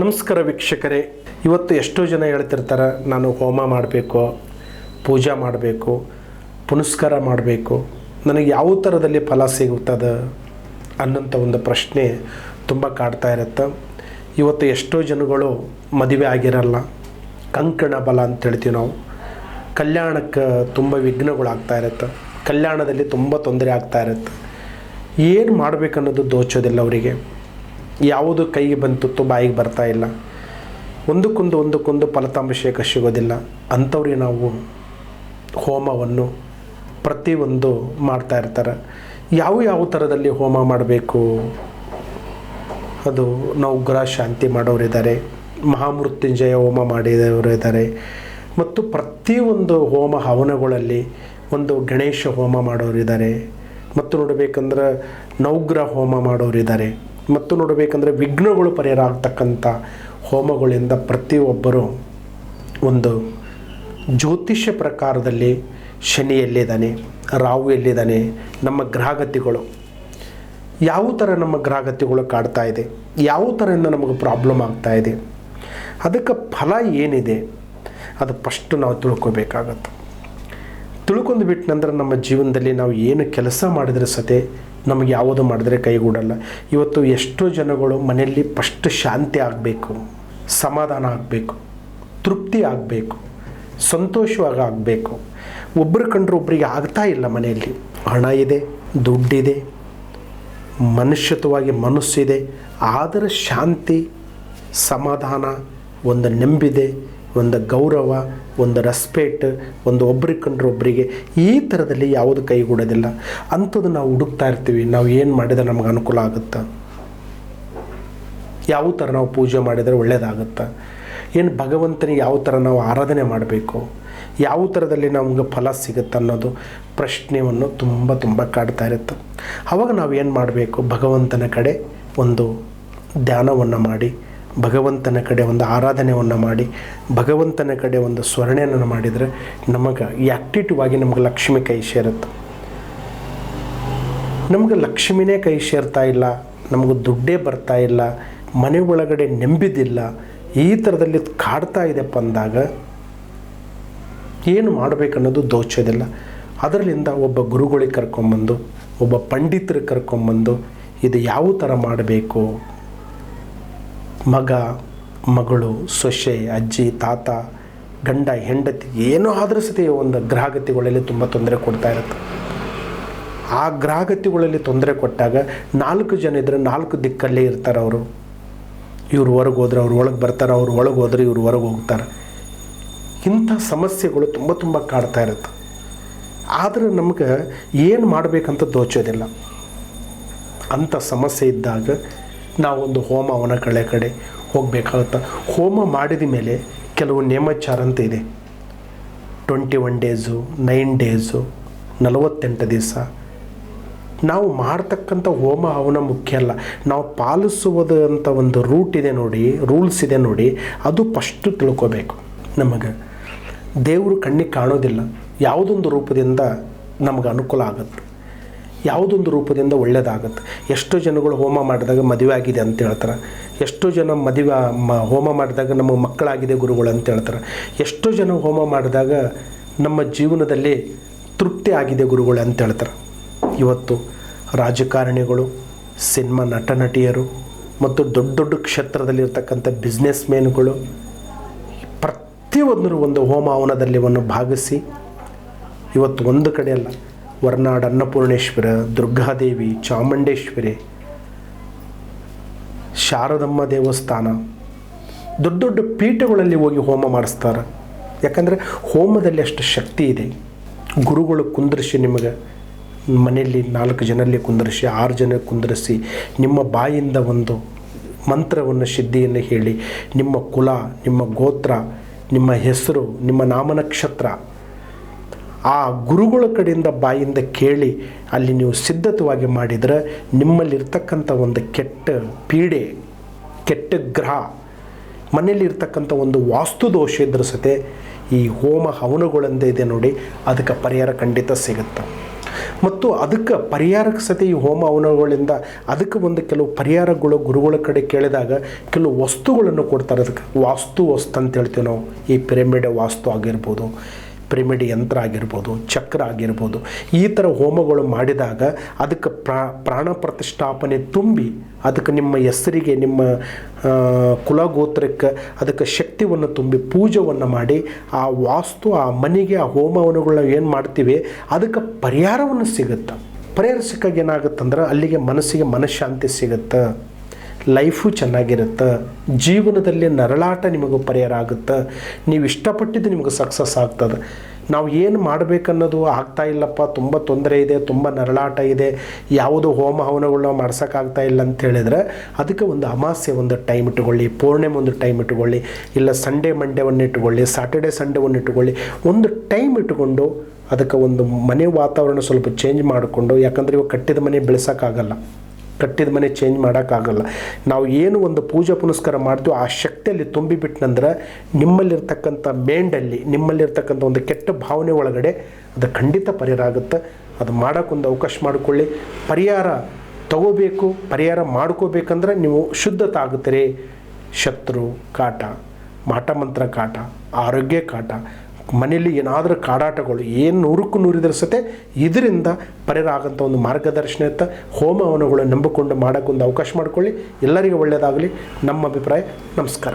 ನಮಸ್ಕಾರ ವೀಕ್ಷಕರೇ. ಇವತ್ತು ಎಷ್ಟೋ ಜನ ಹೇಳ್ತಿರ್ತಾರೆ, ನಾನು ಹೋಮ ಮಾಡಬೇಕು, ಪೂಜಾ ಮಾಡಬೇಕು, ಪುನಸ್ಕಾರ ಮಾಡಬೇಕು. ನನಗೆ ಯಾವ ಥರದಲ್ಲಿ ಫಲ ಸಿಗುತ್ತದೆ ಅನ್ನೋಂಥ ಒಂದು ಪ್ರಶ್ನೆ ತುಂಬ ಕಾಡ್ತಾ ಇರುತ್ತೆ. ಇವತ್ತು ಎಷ್ಟೋ ಜನಗಳು ಮದುವೆ ಆಗಿರಲ್ಲ, ಕಂಕಣ ಬಲ ಅಂತ ಹೇಳ್ತೀವಿ ನಾವು. ಕಲ್ಯಾಣಕ್ಕೆ ತುಂಬ ವಿಘ್ನಗಳಾಗ್ತಾ ಇರುತ್ತೆ. ಕಲ್ಯಾಣದಲ್ಲಿ ತುಂಬ ತೊಂದರೆ ಆಗ್ತಾ ಇರುತ್ತೆ. ಏನು ಮಾಡಬೇಕನ್ನೋದು ದೋಚೋದಿಲ್ಲ ಅವರಿಗೆ. ಯಾವುದು ಕೈಗೆ ಬಂತು ಬಾಯಿಗೆ ಬರ್ತಾ ಇಲ್ಲ. ಒಂದಕ್ಕೊಂದು ಒಂದಕ್ಕೊಂದು ಫಲತಾಂಶಕ್ಕೆ ಸಿಗೋದಿಲ್ಲ. ಅಂಥವ್ರಿಗೆ ನಾವು ಹೋಮವನ್ನು ಪ್ರತಿಯೊಂದು ಮಾಡ್ತಾ ಇರ್ತಾರೆ. ಯಾವ ಯಾವ ಥರದಲ್ಲಿ ಹೋಮ ಮಾಡಬೇಕು? ಅದು ನಾವು ಗ್ರಹ ಶಾಂತಿ ಮಾಡೋರಿದ್ದಾರೆ. ಮಹಾಮೃತ್ಯುಂಜಯ ಹೋಮ ಮಾಡಿದವರು ಇದ್ದಾರೆ ಮತ್ತು ಪ್ರತಿಯೊಂದು ಹೋಮ ಹವನಗಳಲ್ಲಿ ಒಂದು ಗಣೇಶ ಹೋಮ ಮಾಡೋರಿದ್ದಾರೆ. ಮತ್ತು ನೋಡಬೇಕಂದ್ರೆ ನವಗ್ರಹ ಹೋಮ ಮಾಡೋರಿದ್ದಾರೆ. ಮತ್ತು ನೋಡಬೇಕಂದ್ರೆ ವಿಘ್ನಗಳು ಪರಿಹಾರ ಆಗ್ತಕ್ಕಂಥ ಹೋಮಗಳಿಂದ ಪ್ರತಿಯೊಬ್ಬರು ಒಂದು ಜ್ಯೋತಿಷ್ಯ ಪ್ರಕಾರದಲ್ಲಿ ಶನಿ ಎಲ್ಲಿದ್ದಾನೆ ರಾಹು ಎಲ್ಲಿದ್ದಾನೆ ನಮ್ಮ ಗ್ರಹಗತಿಗಳು. ಯಾವ ಥರ ನಮ್ಮ ಗ್ರಹಗತಿಗಳು ಕಾಡ್ತಾ ಇದೆ, ಯಾವ ಥರದಿಂದ ನಮಗೆ ಪ್ರಾಬ್ಲಮ್ ಆಗ್ತಾ ಇದೆ, ಅದಕ್ಕೆ ಫಲ ಏನಿದೆ, ಅದು ಫಸ್ಟ್ ನಾವು ತಿಳ್ಕೊಬೇಕಾಗತ್ತೆ. ತಿಳ್ಕೊಂಡು ಬಿಟ್ಟು ನಂತರ ನಮ್ಮ ಜೀವನದಲ್ಲಿ ನಾವು ಏನು ಕೆಲಸ ಮಾಡಿದರೆ ಸತೆ ನಮಗೆ ಯಾವುದು ಮಾಡಿದ್ರೆ ಕೈಗೂಡಲ್ಲ. ಇವತ್ತು ಎಷ್ಟೋ ಜನಗಳು ಮನೆಯಲ್ಲಿ ಫಸ್ಟ್ ಶಾಂತಿ ಆಗಬೇಕು, ಸಮಾಧಾನ ಆಗಬೇಕು, ತೃಪ್ತಿ ಆಗಬೇಕು, ಸಂತೋಷವಾಗಿ ಆಗಬೇಕು. ಒಬ್ಬರು ಕಂಡ್ರೆ ಒಬ್ಬರಿಗೆ ಆಗ್ತಾ ಇಲ್ಲ ಮನೆಯಲ್ಲಿ. ಹಣ ಇದೆ, ದುಡ್ಡಿದೆ, ಮನುಷ್ಯತ್ವವಾಗಿ ಮನಸ್ಸಿದೆ, ಆದರೆ ಶಾಂತಿ, ಸಮಾಧಾನ, ಒಂದು ನೆಂಬಿದೆ ಒಂದು ಗೌರವ, ಒಂದು ರೆಸ್ಪೆಕ್ಟ್ ಒಂದು ಒಬ್ರಿಗೆ ಕಂಡ್ರೆ ಒಬ್ಬರಿಗೆ ಈ ಥರದಲ್ಲಿ ಯಾವುದು ಕೈಗೂಡೋದಿಲ್ಲ. ಅಂಥದ್ದು ನಾವು ಹುಡುಕ್ತಾ ಇರ್ತೀವಿ, ನಾವು ಏನು ಮಾಡಿದರೆ ನಮ್ಗೆ ಅನುಕೂಲ ಆಗುತ್ತೆ? ಯಾವ ಥರ ನಾವು ಪೂಜೆ ಮಾಡಿದರೆ ಒಳ್ಳೆಯದಾಗುತ್ತೆ ಏನು ಭಗವಂತನಿಗೆ ಯಾವ ಥರ ನಾವು ಆರಾಧನೆ ಮಾಡಬೇಕು? ಯಾವ ಥರದಲ್ಲಿ ನಮ್ಗೆ ಫಲ ಸಿಗುತ್ತೆ ಅನ್ನೋದು ಪ್ರಶ್ನೆಯನ್ನು ತುಂಬ ತುಂಬ ಕಾಡ್ತಾ ಇರುತ್ತೆ. ಆವಾಗ ನಾವು ಏನು ಮಾಡಬೇಕು? ಭಗವಂತನ ಕಡೆ ಒಂದು ಧ್ಯಾನವನ್ನು ಮಾಡಿ ಭಗವಂತನ ಕಡೆ ಒಂದು ಆರಾಧನೆಯನ್ನು ಮಾಡಿ, ಭಗವಂತನ ಕಡೆ ಒಂದು ಸ್ಮರಣೆಯನ್ನು ಮಾಡಿದರೆ ನಮಗೆ ಈ ಆ್ಯಕ್ಟಿಟಿವ್ ಆಗಿ ನಮಗೆ ಲಕ್ಷ್ಮಿ ಕೈ ಸೇರುತ್ತೆ. ನಮಗೆ ಲಕ್ಷ್ಮಿನೇ ಕೈ ಸೇರ್ತಾ ಇಲ್ಲ, ನಮಗೆ ದುಡ್ಡೇ ಬರ್ತಾ ಇಲ್ಲ, ಮನೆ ಒಳಗಡೆ ನೆಂಬಿದಿಲ್ಲ, ಈ ಥರದಲ್ಲಿ ಕಾಡ್ತಾ ಇದೆಪ್ಪ ಅಂದಾಗ ಏನು ಮಾಡಬೇಕನ್ನೋದು ದೋಚೋದಿಲ್ಲ. ಅದರಲ್ಲಿಂದ ಒಬ್ಬ ಗುರುಗಳಿಗೆ ಕರ್ಕೊಂಬಂದು, ಒಬ್ಬ ಪಂಡಿತರಿಗೆ ಕರ್ಕೊಂಬಂದು ಇದು ಯಾವ ಥರ ಮಾಡಬೇಕು? ಮಗ, ಮಗಳು, ಸೊಸೆ, ಅಜ್ಜಿ, ತಾತ, ಗಂಡ, ಹೆಂಡತಿ ಏನೋ ಆದರೂ ಸತಿ ಒಂದು ಗ್ರಹಗತಿಗಳಲ್ಲಿ ತುಂಬ ತೊಂದರೆ ಕೊಡ್ತಾ ಇರುತ್ತೆ. ಆ ಗ್ರಹಗತಿಗಳಲ್ಲಿ ತೊಂದರೆ ಕೊಟ್ಟಾಗ ನಾಲ್ಕು ಜನ ಇದ್ದರೆ ನಾಲ್ಕು ದಿಕ್ಕಲ್ಲೇ ಇರ್ತಾರೆ ಅವರು. ಇವ್ರು ಹೊರಗೆ ಹೋದ್ರೆ ಅವ್ರು ಒಳಗೆ ಬರ್ತಾರೆ, ಅವ್ರು ಒಳಗೆ ಹೋದ್ರೆ ಇವ್ರು ಹೊರಗೆ ಹೋಗ್ತಾರೆ. ಇಂಥ ಸಮಸ್ಯೆಗಳು ತುಂಬ ತುಂಬ ಕಾಡ್ತಾ ಇರುತ್ತೆ. ಆದರೆ ನಮ್ಗೆ ಏನು ಮಾಡಬೇಕಂತ ದೋಚೋದಿಲ್ಲ. ಅಂಥ ಸಮಸ್ಯೆ ಇದ್ದಾಗ ನಾವೊಂದು ಹೋಮ ಅವನಕಳೆ ಕಡೆ ಹೋಗಬೇಕಾಗುತ್ತೆ. ಹೋಮ ಮಾಡಿದ ಮೇಲೆ ಕೆಲವು ನೇಮಾಚಾರ ಅಂತ ಇದೆ twenty one days nine days ನಲವತ್ತೆಂಟು ದಿವಸ. ನಾವು ಮಾಡ್ತಕ್ಕಂಥ ಹೋಮ ಅವನ ಮುಖ್ಯ ಅಲ್ಲ. ನಾವು ಪಾಲಿಸುವುದು ಅಂತ ಒಂದು ರೂಟ್ ಇದೆ ನೋಡಿ ರೂಲ್ಸ್ ಇದೆ ನೋಡಿ, ಅದು ಫಸ್ಟು ತಿಳ್ಕೊಬೇಕು. ನಮಗೆ ದೇವರು ಕಣ್ಣಿಗೆ ಕಾಣೋದಿಲ್ಲ. ಯಾವುದೊಂದು ರೂಪದಿಂದ ನಮಗೆ ಅನುಕೂಲ ಆಗುತ್ತೆ. ಯಾವುದೊಂದು ರೂಪದಿಂದ ಒಳ್ಳೆಯದಾಗುತ್ತೆ ಎಷ್ಟೋ ಜನಗಳು ಹೋಮ ಮಾಡಿದಾಗ ಮದುವೆ ಆಗಿದೆ ಅಂತ ಹೇಳ್ತಾರೆ. ಎಷ್ಟೋ ಜನ ಮದುವೆ, ಮ, ಹೋಮ ಮಾಡಿದಾಗ ನಮ್ಮ ಮಕ್ಕಳಾಗಿದೆ ಗುರುಗಳು ಅಂತ ಹೇಳ್ತಾರೆ. ಎಷ್ಟೋ ಜನ ಹೋಮ ಮಾಡಿದಾಗ ನಮ್ಮ ಜೀವನದಲ್ಲಿ ತೃಪ್ತಿ ಆಗಿದೆ ಗುರುಗಳು ಅಂತ ಹೇಳ್ತಾರೆ. ಇವತ್ತು ರಾಜಕಾರಣಿಗಳು, ಸಿನಿಮಾ ನಟ ನಟಿಯರು ಮತ್ತು ದೊಡ್ಡ ದೊಡ್ಡ ಕ್ಷೇತ್ರದಲ್ಲಿರ್ತಕ್ಕಂಥ ಬಿಸ್ನೆಸ್ ಮ್ಯಾನ್ಗಳು ಪ್ರತಿಯೊಂದರೂ ಒಂದು ಹೋಮ ಹವನದಲ್ಲಿ ಭಾಗಿಸಿ ಇವತ್ತು ಒಂದು ಕಡೆ ಅಲ್ಲ ಹೊರನಾಡು ಅನ್ನಪೂರ್ಣೇಶ್ವರ, ದುರ್ಗಾದೇವಿ, ಚಾಮುಂಡೇಶ್ವರಿ, ಶಾರದಮ್ಮ ದೇವಸ್ಥಾನ. ದೊಡ್ಡ ದೊಡ್ಡ ಪೀಠಗಳಲ್ಲಿ ಹೋಗಿ ಹೋಮ ಮಾಡಿಸ್ತಾರೆ. ಯಾಕಂದರೆ ಹೋಮದಲ್ಲಿ ಅಷ್ಟು ಶಕ್ತಿ ಇದೆ. ಗುರುಗಳು ಕುಂದರ್ಸಿ ನಿಮಗೆ ಮನೆಯಲ್ಲಿ ನಾಲ್ಕು ಜನರಲ್ಲಿ ಕುಂದರ್ಸಿ, ಆರು ಜನ ಕುಂದರಿಸಿ, ನಿಮ್ಮ ಬಾಯಿಂದ ಒಂದು ಮಂತ್ರವನ್ನು, ಸಿದ್ಧಿಯನ್ನು ಹೇಳಿ, ನಿಮ್ಮ ಕುಲ, ನಿಮ್ಮ ಗೋತ್ರ, ನಿಮ್ಮ ಹೆಸರು, ನಿಮ್ಮ ನಾಮನಕ್ಷತ್ರ ಆ ಗುರುಗಳ ಕಡೆಯಿಂದ ಬಾಯಿಂದ ಕೇಳಿ ಅಲ್ಲಿ ನೀವು ಸಿದ್ಧತವಾಗಿ ಮಾಡಿದರೆ ನಿಮ್ಮಲ್ಲಿರ್ತಕ್ಕಂಥ ಒಂದು ಕೆಟ್ಟ ಪೀಡೆ, ಕೆಟ್ಟ ಗ್ರಹ, ಮನೆಯಲ್ಲಿರ್ತಕ್ಕಂಥ ಒಂದು ವಾಸ್ತು ದೋಷ ಇದ್ರ ಸತೆ ಈ ಹೋಮ ಹವನಗಳಂದೇ ಇದೆ ನೋಡಿ, ಅದಕ್ಕೆ ಪರಿಹಾರ ಖಂಡಿತ ಸಿಗುತ್ತೆ. ಮತ್ತು ಅದಕ್ಕೆ ಪರಿಹಾರಕ್ಕೆ ಸತಿ ಈ ಹೋಮ ಹವನಗಳಿಂದ ಅದಕ್ಕೆ ಒಂದು ಕೆಲವು ಪರಿಹಾರಗಳು ಗುರುಗಳ ಕಡೆ ಕೇಳಿದಾಗ ಕೆಲವು ವಸ್ತುಗಳನ್ನು ಕೊಡ್ತಾರೆ ಅದಕ್ಕೆ. ವಾಸ್ತು ವಸ್ತು ಅಂತ ಹೇಳ್ತೀವಿ ನಾವು. ಈ ಪಿರಮಿಡ್ ವಾಸ್ತು ಆಗಿರ್ಬೋದು ಪಿರಮಿಡ್ ಯಂತ್ರ ಆಗಿರ್ಬೋದು, ಚಕ್ರ ಆಗಿರ್ಬೋದು, ಈ ಥರ ಹೋಮಗಳು ಮಾಡಿದಾಗ ಅದಕ್ಕೆ ಪ್ರಾ, ಪ್ರಾಣ ಪ್ರತಿಷ್ಠಾಪನೆ ತುಂಬಿ ಅದಕ್ಕೆ ನಿಮ್ಮ ಹೆಸರಿಗೆ, ನಿಮ್ಮ ಕುಲಗೋತ್ರಕ್ಕೆ ಅದಕ್ಕೆ ಶಕ್ತಿಯನ್ನು ತುಂಬಿ ಪೂಜೆಯನ್ನು ಮಾಡಿ ಆ ವಾಸ್ತು, ಆ ಮನೆಗೆ, ಆ ಹೋಮವನ್ನುಗಳನ್ನ ಏನು ಮಾಡ್ತೀವಿ, ಅದಕ್ಕೆ ಪರಿಹಾರವನ್ನು ಸಿಗುತ್ತೆ. ಪರಿಹಾರ ಸಿಕ್ಕಾಗ ಏನಾಗುತ್ತಂದ್ರೆ ಅಲ್ಲಿಗೆ ಮನಸ್ಸಿಗೆ ಮನಃಶಾಂತಿ ಸಿಗುತ್ತೆ. ಲೈಫು ಚೆನ್ನಾಗಿರುತ್ತೆ. ಜೀವನದಲ್ಲಿ ನರಳಾಟ ನಿಮಗೆ ಪರಿಹಾರ ಆಗುತ್ತೆ ನೀವು ಇಷ್ಟಪಟ್ಟಿದ್ದು ನಿಮಗೆ ಸಕ್ಸಸ್ ಆಗ್ತದೆ. ನಾವು ಏನು ಮಾಡಬೇಕನ್ನೋದು ಆಗ್ತಾ ಇಲ್ಲಪ್ಪ. ತುಂಬ ತೊಂದರೆ ಇದೆ, ತುಂಬ ನರಳಾಟ ಇದೆ. ಯಾವುದೋ ಹೋಮ ಹವನಗಳನ್ನ ಮಾಡ್ಸೋಕ್ಕಾಗ್ತಾ ಇಲ್ಲ ಅಂತ ಹೇಳಿದ್ರೆ ಅದಕ್ಕೆ ಒಂದು ಅಮಾಸ್ಯೆ ಒಂದು ಟೈಮ್ ಇಟ್ಟುಕೊಳ್ಳಿ ಪೂರ್ಣಿಮೆ ಒಂದು ಟೈಮ್ ಇಟ್ಟುಕೊಳ್ಳಿ ಇಲ್ಲ ಸಂಡೇ ಮಂಡೇವನ್ನು ಇಟ್ಟುಕೊಳ್ಳಿ ಸಾಟರ್ಡೆ ಸಂಡೇವನ್ನು ಇಟ್ಟುಕೊಳ್ಳಿ ಒಂದು ಟೈಮ್ ಇಟ್ಟುಕೊಂಡು ಅದಕ್ಕೆ ಒಂದು ಮನೆ ವಾತಾವರಣ ಸ್ವಲ್ಪ ಚೇಂಜ್ ಮಾಡಿಕೊಂಡು, ಯಾಕಂದರೆ ಇವಾಗ ಕಟ್ಟಿದ ಮನೆ ಬೆಳೆಸೋಕ್ಕಾಗಲ್ಲ. ಕಟ್ಟಿದ ಮನೆ ಚೇಂಜ್ ಮಾಡೋಕ್ಕಾಗಲ್ಲ. ನಾವು ಏನು ಒಂದು ಪೂಜೆ ಪುನಸ್ಕಾರ ಮಾಡ್ತೀವೋ ಆ ಶಕ್ತಿಯಲ್ಲಿ ತುಂಬಿಬಿಟ್ನಂದ್ರೆ ನಿಮ್ಮಲ್ಲಿರ್ತಕ್ಕಂಥ ಮೇಂಡಲ್ಲಿ, ನಿಮ್ಮಲ್ಲಿರ್ತಕ್ಕಂಥ ಒಂದು ಕೆಟ್ಟ ಭಾವನೆ ಒಳಗಡೆ ಅದು ಖಂಡಿತ ಪರಿಹಾರ ಆಗುತ್ತೆ. ಅದು ಮಾಡೋಕ್ಕೊಂದು ಅವಕಾಶ ಮಾಡಿಕೊಳ್ಳಿ. ಪರಿಹಾರ ತಗೋಬೇಕು, ಪರಿಹಾರ ಮಾಡ್ಕೋಬೇಕಂದ್ರೆ ನೀವು ಶುದ್ಧತೆ ಆಗುತ್ತೀರಿ. ಶತ್ರು ಕಾಟ, ಮಾಟ ಮಂತ್ರ ಕಾಟ, ಆರೋಗ್ಯ ಕಾಟ ಮನೆಯಲ್ಲಿ ಏನಾದರೂ ಕಾಡಾಟಗಳು ಏನು ನೂರಕ್ಕೂ ನೂರಿದ್ರ ಸತೆ ಇದರಿಂದ ಪರಿರಾಗಂಥ ಒಂದು ಮಾರ್ಗದರ್ಶನ ಇತ್ತ ಹೋಮ ಹವನಗಳು ನಂಬಿಕೊಂಡು ಮಾಡೋಕ್ಕೊಂದು ಅವಕಾಶ ಮಾಡಿಕೊಳ್ಳಿ. ಎಲ್ಲರಿಗೂ ಒಳ್ಳೆಯದಾಗಲಿ ನಮ್ಮ ಅಭಿಪ್ರಾಯ, ನಮಸ್ಕಾರ.